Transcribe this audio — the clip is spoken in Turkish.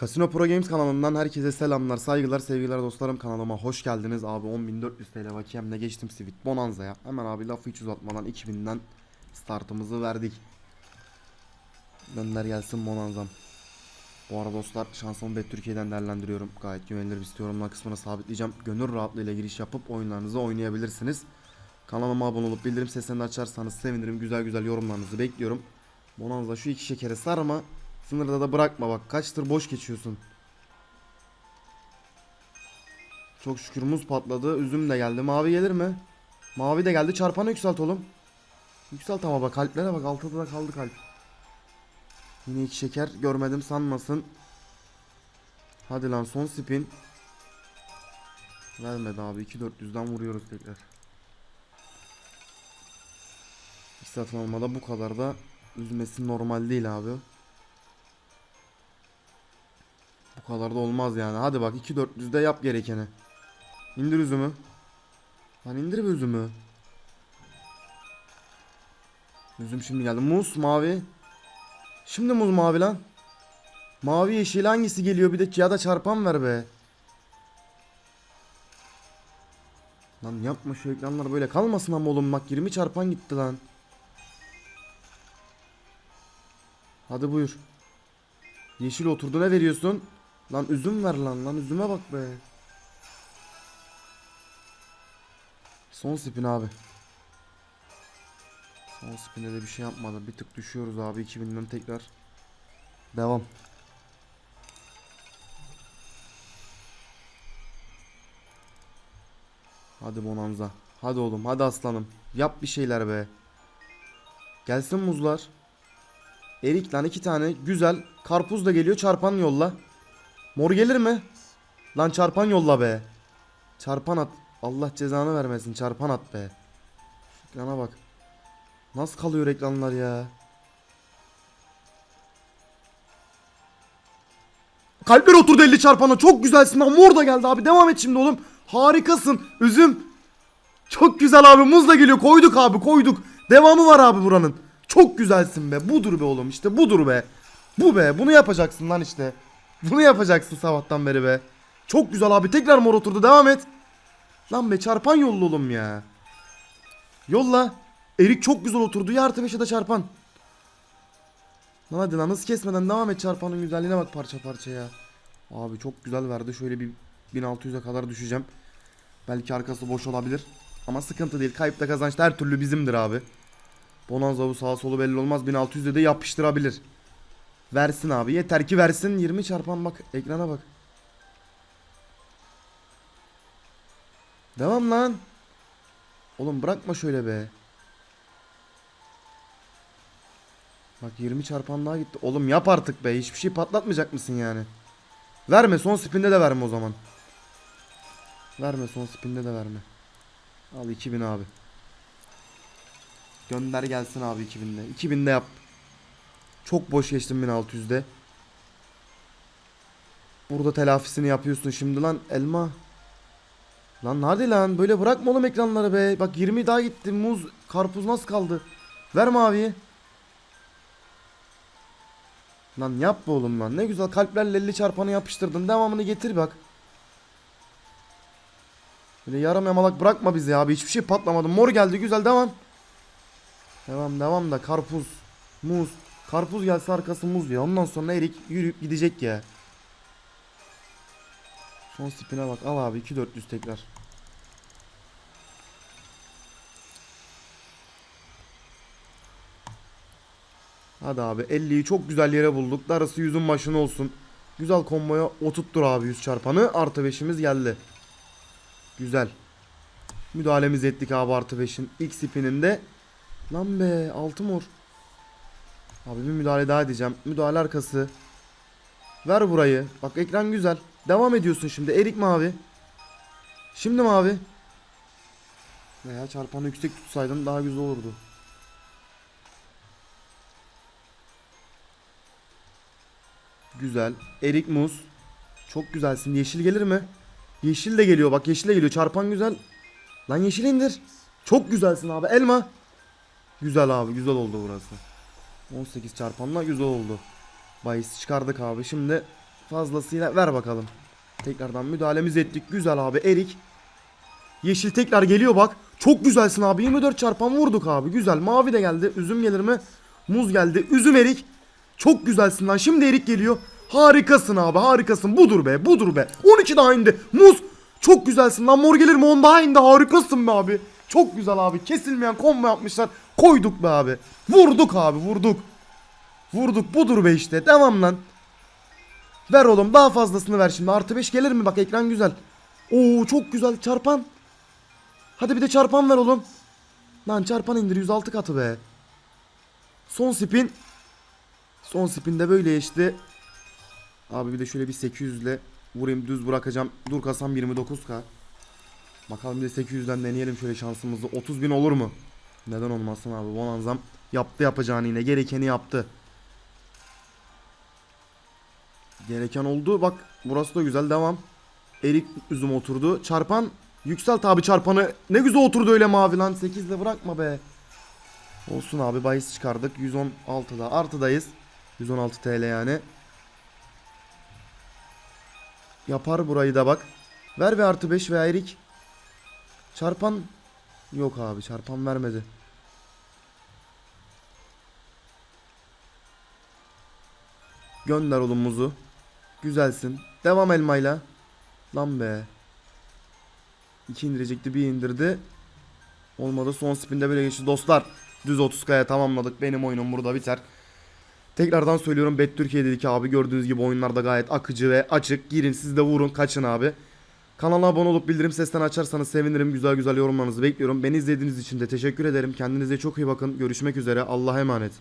Casino Pro Games kanalından herkese selamlar, saygılar, sevgiler dostlarım kanalıma hoş geldiniz. Abi 10.400 TL vakiyemle geçtim Sweet Bonanza'ya. Hemen abi lafı hiç uzatmadan 2000'den startımızı verdik. Gönder gelsin Bonanza'm. Bu arada dostlar şansımı Bet Türkiye'den değerlendiriyorum. Gayet güvenilir bir site yorumlar kısmına sabitleyeceğim. Gönül rahatlığıyla giriş yapıp oyunlarınızı oynayabilirsiniz. Kanalıma abone olup bildirim seslerini açarsanız sevinirim. Güzel güzel yorumlarınızı bekliyorum. Bonanza şu iki şekeri sarma. Sınırda da bırakma bak. Kaçtır boş geçiyorsun. Çok şükür muz patladı. Üzüm de geldi. Mavi gelir mi? Mavi de geldi. Çarpanı yükselt oğlum. Yükselt ama bak. Kalplere bak. Altıda da kaldı kalp. Yine iki şeker. Görmedim sanmasın. Hadi lan son spin. Vermedi abi. 2-400'den vuruyoruz tekrar. İlk satın almada bu kadar da üzmesi normal değil abi. Bu kadar da olmaz yani. Hadi bak 2-400'de yap gerekeni. İndir üzümü. Lan indir bir üzümü. Üzüm şimdi geldi. Muz mavi. Şimdi muz mavi lan. Mavi yeşil hangisi geliyor bir de ya da çarpan ver be. Lan yapma şu ekranlar böyle kalmasın ama oğlum bak 20 çarpan gitti lan. Hadi buyur. Yeşil oturdu ne veriyorsun? Lan üzüm ver lan lan üzüme bak be. Son spin abi. Son spinde de bir şey yapmadı. Bir tık düşüyoruz abi 2000'den tekrar. Devam. Hadi Bonanza. Hadi oğlum hadi aslanım. Yap bir şeyler be. Gelsin muzlar. Erik lan iki tane güzel. Karpuz da geliyor çarpan yolla. Mor gelir mi? Lan çarpan yolla be. Çarpan at. Allah cezanı vermesin çarpan at be. Şu Ekrana bak. Nasıl kalıyor ekranlar ya? Kalpler oturdu 50 çarpana. Çok güzelsin lan. Mor da geldi abi. Devam et şimdi oğlum. Harikasın. Üzüm. Çok güzel abi. Muz da geliyor. Koyduk abi koyduk. Devamı var abi buranın. Çok güzelsin be. Budur be oğlum. İşte budur be. Bu be. Bunu yapacaksın lan işte. Bunu yapacaksın sabahtan beri be. Çok güzel abi. Tekrar mor oturdu. Devam et. Lan be çarpan yolla oğlum ya. Yolla. Erik çok güzel oturdu. Ya artı beşe de çarpan. Lan hadi lan hız kesmeden devam et çarpanın güzelliğine bak parça parça ya. Abi çok güzel verdi. Şöyle bir 1600'e kadar düşeceğim. Belki arkası boş olabilir. Ama sıkıntı değil. Kayıpta kazançta her türlü bizimdir abi. Bonanza bu sağa solu belli olmaz. 1600'de de yapıştırabilir. Versin abi. Yeter ki versin. 20 çarpan bak. Ekrana bak. Devam lan. Oğlum bırakma şöyle be. Bak 20 çarpan daha gitti. Oğlum yap artık be. Hiçbir şey patlatmayacak mısın yani? Verme. Son spinde de verme o zaman. Verme son spinde de verme. Al 2000 abi. Gönder gelsin abi 2000'de. 2000'de yap. Çok boş geçtim 1600'de. Burada telafisini yapıyorsun şimdi lan elma. Lan hadi lan böyle bırakma oğlum ekranları be. Bak 20 daha gitti. Muz, karpuz nasıl kaldı? Ver maviyi. Lan yapma oğlum lan. Ne güzel kalplerle 50 çarpanı yapıştırdın. Devamını getir bak. Böyle yarım yamalak bırakma bizi abi. Hiçbir şey patlamadı. Mor geldi güzel devam. Devam devam da karpuz, muz. Karpuz gelse arkası muz ya. Ondan sonra erik yürüyüp gidecek ya. Son spine bak. Al abi 2400 tekrar. Hadi abi 50'yi çok güzel yere bulduk. Darısı yüzün başına olsun. Güzel komboya oturttur abi 100 çarpanı. Artı 5'imiz geldi. Güzel. Müdahalemizi ettik abi artı 5'in ilk spininde. Lan be altı mor. Abi bir müdahale daha edeceğim. Müdahale arkası. Ver burayı. Bak ekran güzel. Devam ediyorsun şimdi. Erik mavi. Şimdi mavi. Veya çarpanı yüksek tutsaydın daha güzel olurdu. Güzel. Erik muz. Çok güzelsin. Yeşil gelir mi? Yeşil de geliyor. Bak yeşil de geliyor. Çarpan güzel. Lan yeşil indir. Çok güzelsin abi. Elma. Güzel abi. Güzel oldu burası. 18 çarpanla güzel oldu. Bayis çıkardık abi. Şimdi fazlasıyla ver bakalım. Tekrardan müdahalemizi ettik. Güzel abi Erik. Yeşil tekrar geliyor bak. Çok güzelsin abi. 24 çarpan vurduk abi. Güzel. Mavi de geldi. Üzüm gelir mi? Muz geldi. Üzüm Erik. Çok güzelsin lan. Şimdi Erik geliyor. Harikasın abi. Harikasın. Budur be. Budur be. 12 daha indi. Muz. Çok güzelsin lan. Mor gelir mi? 10 daha indi. Harikasın be abi. Çok güzel abi. Kesilmeyen combo yapmışlar. Koyduk be abi. Vurduk abi. Vurduk. Vurduk. Budur be işte. Devam lan. Ver oğlum daha fazlasını ver şimdi. Artı 5 gelir mi? Bak ekran güzel. Oo çok güzel çarpan. Hadi bir de çarpan ver oğlum. Lan çarpan indir 106 katı be. Son spin. Son spin de böyle işte. Abi bir de şöyle bir 800 ile vurayım düz bırakacağım. Dur kasam 29k. Bakalım bir de 800'den deneyelim şöyle şansımızı. 30 bin olur mu? Neden olmasın abi. Bonanzam yaptı yapacağını yine. Gerekeni yaptı. Gereken oldu. Bak burası da güzel devam. Erik üzüm oturdu. Çarpan yükselt abi çarpanı. Ne güzel oturdu öyle mavi lan. 8 de bırakma be. Olsun abi bahis çıkardık. 116'da artıdayız. 116 TL yani. Yapar burayı da bak. Ver bir artı 5 veya Erik. Çarpan yok abi çarpan vermedi. Gönder oğlum. Güzelsin. Devam elmayla. Lan be. İki indirecekti bir indirdi. Olmadı son spinde böyle geçti dostlar. Düz 30k'ya tamamladık. Benim oyunum burada biter. Tekrardan söylüyorum Bet Türkiye dedik abi. Gördüğünüz gibi oyunlarda gayet akıcı ve açık. Girin siz de vurun kaçın abi. Kanala abone olup bildirim seslerini açarsanız sevinirim. Güzel güzel yorumlarınızı bekliyorum. Beni izlediğiniz için de teşekkür ederim. Kendinize çok iyi bakın. Görüşmek üzere. Allah'a emanet.